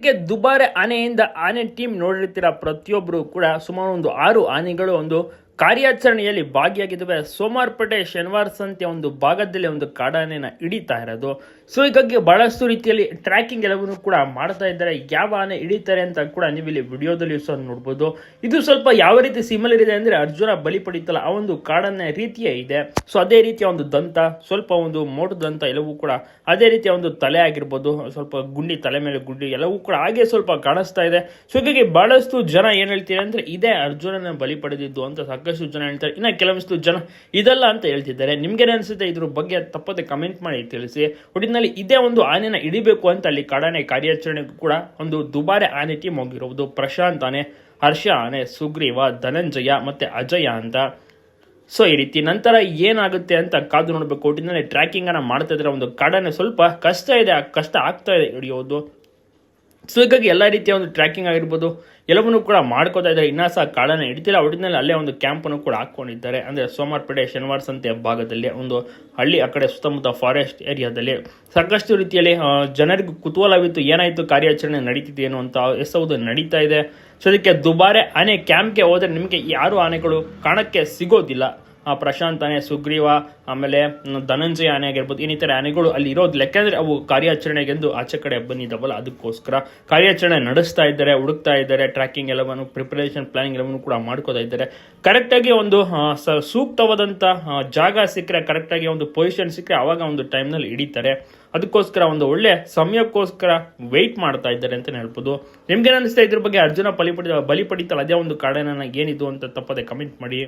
ಹೀಗೆ ದುಬಾರೆ ಆನೆಯಿಂದ ಆನೆ ಟೀಮ್ ನೋಡಿರ್ತೀರ ಪ್ರತಿಯೊಬ್ಬರು ಕೂಡ ಸುಮಾರು ಒಂದು ಆರು ಆನೆಗಳು ಒಂದು ಕಾರ್ಯಾಚರಣೆಯಲ್ಲಿ ಭಾಗಿಯಾಗಿದ್ದಾವೆ ಸೋಮಾರ್ಪೇಟೆ ಶನಿವಾರ ಸಂತೆ ಒಂದು ಭಾಗದಲ್ಲಿ ಒಂದು ಕಾಡಾನೆನ ಹಿಡಿತಾ ಇರೋದು. ಸೊ ಹೀಗಾಗಿ ಬಹಳಷ್ಟು ರೀತಿಯಲ್ಲಿ ಟ್ರ್ಯಾಕಿಂಗ್ ಎಲ್ಲವನ್ನು ಕೂಡ ಮಾಡ್ತಾ ಇದ್ದಾರೆ. ಯಾವ ಆನೆ ಹಿಡಿತಾರೆ ಅಂತ ಕೂಡ ನೀವು ಇಲ್ಲಿ ವಿಡಿಯೋದಲ್ಲಿ ಸಹ ನೋಡ್ಬೋದು. ಇದು ಸ್ವಲ್ಪ ಯಾವ ರೀತಿ ಸಿಮಿಲರ್ ಇದೆ ಅಂದ್ರೆ ಅರ್ಜುನ ಬಲಿ ಪಡಿತಲ್ಲ, ಆ ಒಂದು ಕಾಡಾನೆ ರೀತಿಯೇ ಇದೆ. ಸೊ ಅದೇ ರೀತಿಯ ಒಂದು ದಂತ, ಸ್ವಲ್ಪ ಒಂದು ಮೋಟು ದಂತ ಎಲ್ಲವೂ ಕೂಡ ಅದೇ ರೀತಿಯ ಒಂದು ತಲೆ ಆಗಿರ್ಬೋದು. ಸ್ವಲ್ಪ ಗುಂಡಿ, ತಲೆ ಮೇಲೆ ಗುಂಡಿ ಎಲ್ಲವೂ ಕೂಡ ಹಾಗೆ ಸ್ವಲ್ಪ ಕಾಣಿಸ್ತಾ ಇದೆ. ಸೊ ಹೀಗಾಗಿ ಬಹಳಷ್ಟು ಜನ ಏನ್ ಹೇಳ್ತೀರಾ ಅಂದ್ರೆ ಇದೇ ಅರ್ಜುನನ ಬಲಿ ಪಡೆದಿದ್ದು ಅಂತ ಸಾಕಷ್ಟು ಜನ ಹೇಳ್ತಾರೆ. ಇನ್ನು ಕೆಲವಷ್ಟು ಜನ ಇದಲ್ಲ ಅಂತ ಹೇಳ್ತಿದ್ದಾರೆ. ನಿಮ್ಗೇನು ಅನಿಸುತ್ತೆ? ಇದ್ರ ಬಗ್ಗೆ ತಪ್ಪದೆ ಕಮೆಂಟ್ ಮಾಡಿ, ತಿಳಿಸಿ. ಒಟ್ಟಿನಲ್ಲಿ ಇದೇ ಒಂದು ಆನೆನ ಹಿಡಿಬೇಕು ಅಂತ ಅಲ್ಲಿ ಕಾಡಾನೆ ಕಾರ್ಯಾಚರಣೆಗೂ ಕೂಡ ಒಂದು ದುಬಾರೆ ಆನೆ ಟೀಮ್ ಹೋಗಿರುವುದು ಪ್ರಶಾಂತ್ ಆನೆ, ಹರ್ಷ ಆನೆ, ಸುಗ್ರೀವ, ಧನಂಜಯ ಮತ್ತೆ ಅಜಯ ಅಂತ. ಸೊ ಈ ರೀತಿ ನಂತರ ಏನಾಗುತ್ತೆ ಅಂತ ಕಾದು ನೋಡಬೇಕು. ಒಟ್ಟಿನಲ್ಲಿ ಟ್ರ್ಯಾಕಿಂಗ್ ಅನ್ನ ಮಾಡ್ತಾ ಇದ್ರೆ ಒಂದು ಕಾಡಾನೆ ಸ್ವಲ್ಪ ಕಷ್ಟ ಇದೆ, ಕಷ್ಟ ಆಗ್ತಾ ಇದೆ ಹಿಡಿಯೋದು. ಸೊ ಹೀಗಾಗಿ ಎಲ್ಲ ರೀತಿಯ ಒಂದು ಟ್ರ್ಯಾಕಿಂಗ್ ಆಗಿರ್ಬೋದು, ಎಲ್ಲವನ್ನೂ ಕೂಡ ಮಾಡ್ಕೋತಾ ಇದ್ದಾರೆ. ಇನ್ನೂ ಸಹ ಕಾಡನ್ನು ಹಿಡಿತಿಲ್ಲ. ಒಟ್ಟಿನಲ್ಲಿ ಅಲ್ಲೇ ಒಂದು ಕ್ಯಾಂಪನ್ನು ಕೂಡ ಹಾಕ್ಕೊಂಡಿದ್ದಾರೆ ಅಂದರೆ ಸೋಮಾರ್ಪೇಟೆ ಶನಿವಾರ ಅಂತ ಭಾಗದಲ್ಲಿ ಒಂದು ಹಳ್ಳಿ, ಆ ಕಡೆ ಸುತ್ತಮುತ್ತ ಫಾರೆಸ್ಟ್ ಏರಿಯಾದಲ್ಲಿ ಸಾಕಷ್ಟು ರೀತಿಯಲ್ಲಿ ಜನರಿಗೂ ಕುತೂಹಲವಿತ್ತು. ಏನಾಯಿತು? ಕಾರ್ಯಾಚರಣೆ ನಡೀತಿದೆಯೇನೋ ಅಂತ ಎಸ್ ಹೌದು ನಡೀತಾ ಇದೆ. ಸೊ ಅದಕ್ಕೆ ದುಬಾರೆ ಆನೆ ಕ್ಯಾಂಪ್ಗೆ ಹೋದರೆ ನಿಮಗೆ ಯಾರು ಆನೆಗಳು ಕಾಣಕ್ಕೆ ಸಿಗೋದಿಲ್ಲ. ಪ್ರಶಾಂತ್ ಆನೆ, ಸುಗ್ರೀವ, ಆಮೇಲೆ ಧನಂಜಯ ಆನೆ ಆಗಿರ್ಬೋದು ಇನ್ನಿತರ ಆನೆಗಳು ಅಲ್ಲಿ ಇರೋದು. ಲೆಕ್ಕಂದ್ರೆ ಅವು ಕಾರ್ಯಾಚರಣೆಗೆಂದು ಆಚೆ ಕಡೆ ಬಂದಿದ್ದಾವಲ್ಲ ಅದಕ್ಕೋಸ್ಕರ. ಕಾರ್ಯಾಚರಣೆ ನಡೆಸ್ತಾ ಇದ್ದಾರೆ, ಹುಡುಕ್ತಾ ಇದ್ದಾರೆ ಟ್ರ್ಯಾಕಿಂಗ್ ಎಲ್ಲವನ್ನು ಪ್ರಿಪರೇಷನ್ ಪ್ಲಾನಿಂಗ್ ಎಲ್ಲವನ್ನು ಕೂಡ ಮಾಡ್ಕೋತಾ ಇದ್ದಾರೆ. ಕರೆಕ್ಟಾಗಿ ಒಂದು ಸೂಕ್ತವಾದಂಥ ಜಾಗ ಸಿಕ್ಕರೆ ಕರೆಕ್ಟಾಗಿ ಒಂದು ಪೊಸಿಷನ್ ಸಿಕ್ಕರೆ, ಅವಾಗ ಒಂದು ಟೈಮ್ನಲ್ಲಿ ಹಿಡಿತಾರೆ. ಅದಕ್ಕೋಸ್ಕರ ಒಂದು ಒಳ್ಳೆ ಸಮಯಕ್ಕೋಸ್ಕರ ವೆಯ್ಟ್ ಮಾಡ್ತಾ ಇದ್ದಾರೆ ಅಂತ ಹೇಳ್ಬೋದು. ನಿಮ್ಗೇನು ಅನಿಸ್ತಾ ಇದ್ರ ಬಗ್ಗೆ ಅರ್ಜುನ ಬಲಿ ಪಡಿತ, ಬಲಿ ಪಡಿತಲ್ಲ, ಅದೇ ಒಂದು ಕಾರಣ ಏನಿದು ಅಂತ ತಪ್ಪದೆ ಕಮೆಂಟ್ ಮಾಡಿ.